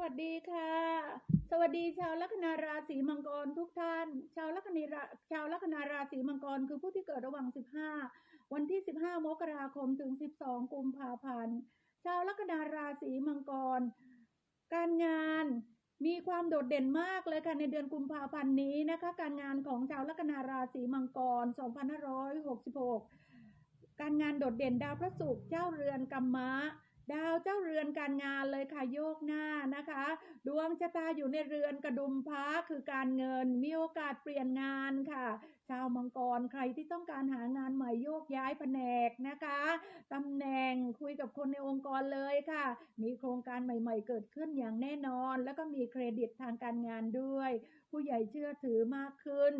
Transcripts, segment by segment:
วัสดีค่ะ สวัสดีชาวลัคนาราศีมังกรทุกท่าน ชาวลัคนาราชาวลัคนาราศีมังกรคือผู้ที่เกิดระหว่าง 15 วันที่ 15 มกราคมถึง 12 กุมภาพันธ์ ชาวลัคนาราศีมังกร การงานมีความโดดเด่นมากเลยค่ะในเดือนกุมภาพันธ์นี้นะคะ การงานของชาวลัคนาราศีมังกร 2566 การงานโดดเด่นดาวพระศุกร์เจ้าเรือนกัมมะ ดาวเจ้าเรือนการงานเลยค่ะโยกหน้านะคะ ดวงชะตาอยู่ในเรือนกระดุมพระคือการเงินมีโอกาสเปลี่ยนงานค่ะาวมังกรใครที่ต้องการหางานใหม่โยกย้ายแผนกนะคะตำแหน่งคุยกับคนในองค์กรเลยค่ะ มีโครงการใหม่ๆ เกิดขึ้นอย่างแน่นอน แล้วก็มีเครดิตทางการงานด้วย ผู้ใหญ่เชื่อถือมากขึ้น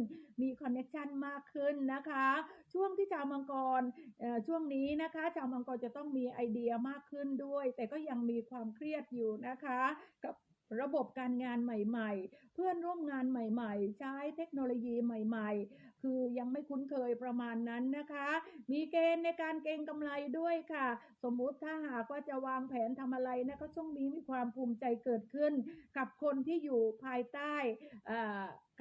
มีคอนเนคชันมากขึ้นนะคะ ช่วงที่ชาวมังกรช่วงนี้นะคะชาวมังกรจะต้องมีไอเดียมากขึ้นด้วย แต่ก็ยังมีความเครียดอยู่นะคะกับ ระบบการงานใหม่ๆ เพื่อนร่วมงานใหม่ๆ ใช้เทคโนโลยีใหม่ๆ คือยังไม่คุ้นเคยประมาณนั้นนะคะ มีเกณฑ์ในการเก็งกำไรด้วยค่ะ สมมุติถ้าหากว่าจะวางแผนทำอะไรนะก็ช่วงนี้มีความภูมิใจเกิดขึ้น กับคนที่อยู่ภายใต้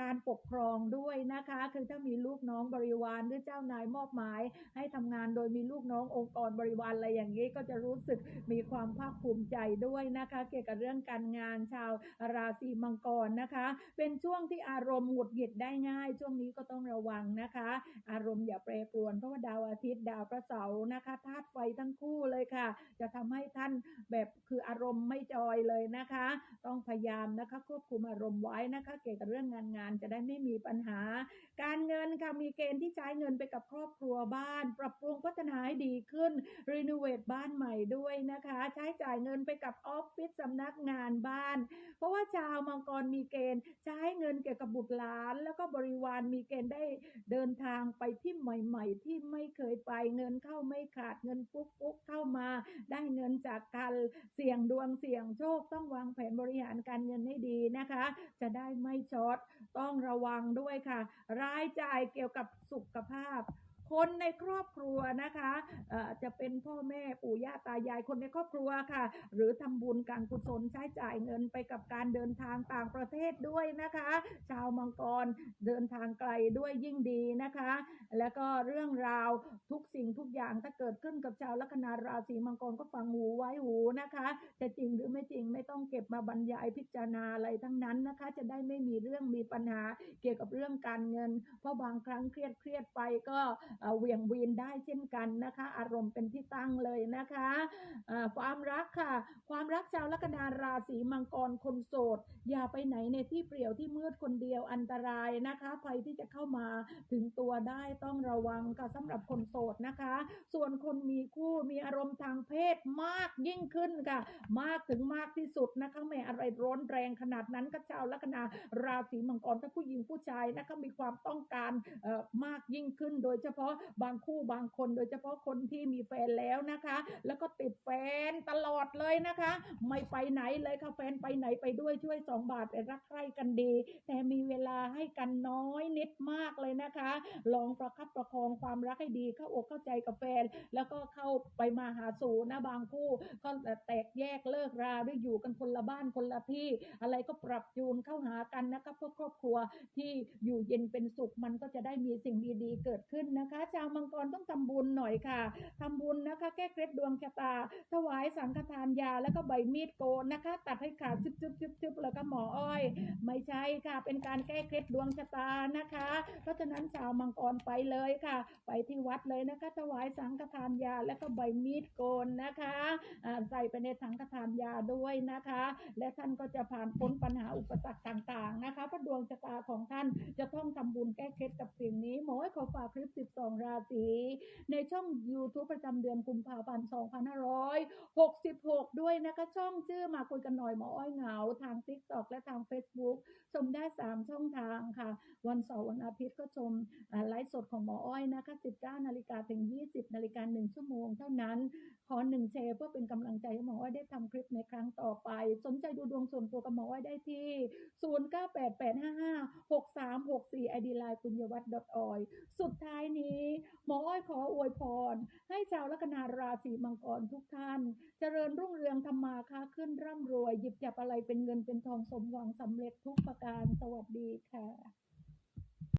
การปกครองด้วยนะคะ คือถ้ามีลูกน้องบริวารหรือเจ้านายมอบหมาย ให้ทำงานโดยมีลูกน้ององค์กรบริวารอะไรอย่างนี้ก็จะรู้สึกมีความภาคภูมิใจด้วยนะคะ เกี่ยวกับเรื่องการงานชาวราศีมังกรนะคะ เป็นช่วงที่อารมณ์หงุดหงิดได้ง่าย ช่วงนี้ก็ต้องระวังนะคะ อารมณ์อย่าแปรปรวนเพราะว่าดาวอาทิตย์ดาวพระเสาร์นะคะธาตุไฟทั้งคู่เลยค่ะ จะทำให้ท่านแบบคืออารมณ์ไม่จอยเลยนะคะ ต้องพยายามนะคะควบคุมอารมณ์ไว้นะคะ เกี่ยวกับเรื่องงานงานจะได้ไม่มีปัญหา การเงินค่ะมีเกณฑ์ที่ใช้เงินไปกับครอบครัวบ้าน ปรับปรุงพัฒนาให้ดีขึ้นรีโนเวทบ้านใหม่ด้วยนะคะ ใช้จ่ายเงินไปกับออฟฟิศสำนักงานบ้าน เพราะว่าชาวมังกรมีเกณฑ์ใช้เงินเกี่ยวกับบุตรหลาน แล้วก็บริวารมีเกณฑ์ได้เดินทางไปที่ใหม่ ๆ ที่ไม่เคยไปเงินเข้าไม่ขาดเงินปุ๊กปุ๊กเข้ามา ได้เงินจากการเสี่ยงดวงเสี่ยงโชคต้องวางแผนบริหารการเงินให้ดีนะคะ จะได้ไม่ช็อตต้องระวังด้วยค่ะราายจ่ายเกี่ยวกับสุขภาพ คนในครอบครัวนะคะเอ่อจะเป็นพ่อแม่ปู่ย่าตายายคนในครอบครัวค่ะ หรือทำบุญการกุศลใช้จ่ายเงินไปกับการเดินทางต่างประเทศด้วยนะคะ ชาวมังกรเดินทางไกลด้วยยิ่งดีนะคะ แล้วก็เรื่องราวทุกสิ่งทุกอย่างถ้าเกิดขึ้นกับชาวลัคนาราศีมังกรก็ฟังหูไว้หูนะคะจะจริงหรือไม่จริงไม่ต้องเก็บมาบรรยายพิจารณาอะไรทั้งนั้นนะคะ จะได้ไม่มีเรื่องมีปัญหาเกี่ยวกับเรื่องการเงิน เพราะบางครั้งเครียดเครียดไปก็เอ่อเวียงวีนได้เช่นกันนะคะ อารมณ์เป็นที่ตั้งเลยนะคะความรักค่ะ ความรักชาวลัคนาราศีมังกรคนโสด อย่าไปไหนในที่เปลี่ยวที่มืดคนเดียวอันตรายนะคะภัยที่จะเข้ามาถึงตัวได้ต้องระวังค่ะสำหรับคนโสดนะคะ ส่วนคนมีคู่มีอารมณ์ทางเพศมากยิ่งขึ้นค่ะ มากถึงมากที่สุดนะคะไม่อะไรร้อนแรงขนาดนั้นก็ชาวลัคนาราศีมังกรถ้าผู้หญิงผู้ชายนะคะมีความต้องการเอ่อมากยิ่งขึ้น โดยเฉพาะบางคู่บางคน โดยเฉพาะคนที่มีแฟนแล้วนะคะ แล้วก็ติดแฟนตลอดเลยนะคะ ไม่ไปไหนเลยค่ะแฟนไปไหนไปด้วยช่วยสองบาทแต่รักใคร่กันดี แต่มีเวลาให้กันน้อยนิดมากเลยนะคะ ลองประคับประคองความรักให้ดีเข้าอกเข้าใจกับแฟน แล้วก็เข้าไปมาหาสู่นะบางคู่ก็แตกแยกเลิกราด้วยอยู่กันคนละบ้านคนละที่ อะไรก็ปรับจูนเข้าหากันนะคะเพื่อครอบครัวที่อยู่เย็นเป็นสุขมันก็จะได้มีสิ่งดีๆ เกิดขึ้นนะคะ ชาวมังกรต้องทำบุญหน่อยค่ะทำบุญนะคะ แก้เคล็ดดวงชะตา ถวายสังฆทานยาแล้วก็ใบมีดโกนนะคะ ตัดให้ขาดซึบซึบซึบซึบแล้วก็หมออ้อย ไม่ใช่ค่ะ เป็นการแก้เคล็ดดวงชะตานะคะ เพราะฉะนั้นชาวมังกรไปเลยค่ะ ไปที่วัดเลยนะคะ ถวายสังฆทานยาแล้วก็ใบมีดโกนนะคะใส่ไปในถังฆทานยาด้วยนะคะ และท่านก็จะผ่านพ้นปัญหาอุปสรรคต่างๆนะคะเพราะดวงชะตาของท่านจะต้องทำบุญแก้เคล็ดกับสิ่งนี้หมอให้ขอฝากคลิป 12 ราศีในช่อง YouTube ประจำเดือนกุมภาพันธ์ 2500 2566 ด้วยนะคะช่องชื่อมาคุยกันหน่อยหมออ้อยเหงา ทาง TikTok และทาง Facebook ชมได้ 3 ช่องทางค่ะ วันเสาร์วันอาทิตย์ก็ชมไลฟ์สดของหมออ้อยนะคะ 19นาฬิกาถึง 20นาฬิกา1ชั่วโมงเท่านั้น ขอหนึ่งแชร์เพื่อเป็นกำลังใจให้หมออ้อยได้ทำคลิปในครั้งต่อไป สนใจดูดวงส่วนตัวกับหมออ้อยได้ที่ 0988556364 ID Line ปุญญวัฒน์ .oy สุดท้ายนี้นี้หมออ้อยขออวยพร ให้ชาวลัคนาราศีมังกรทุกท่านเจริญรุ่งเรืองธรรมาค้าขึ้นร่ำรวย หยิบจับอะไรเป็นเงินเป็นทองสมหวังสำเร็จทุกประการ สวัสดีค่ะ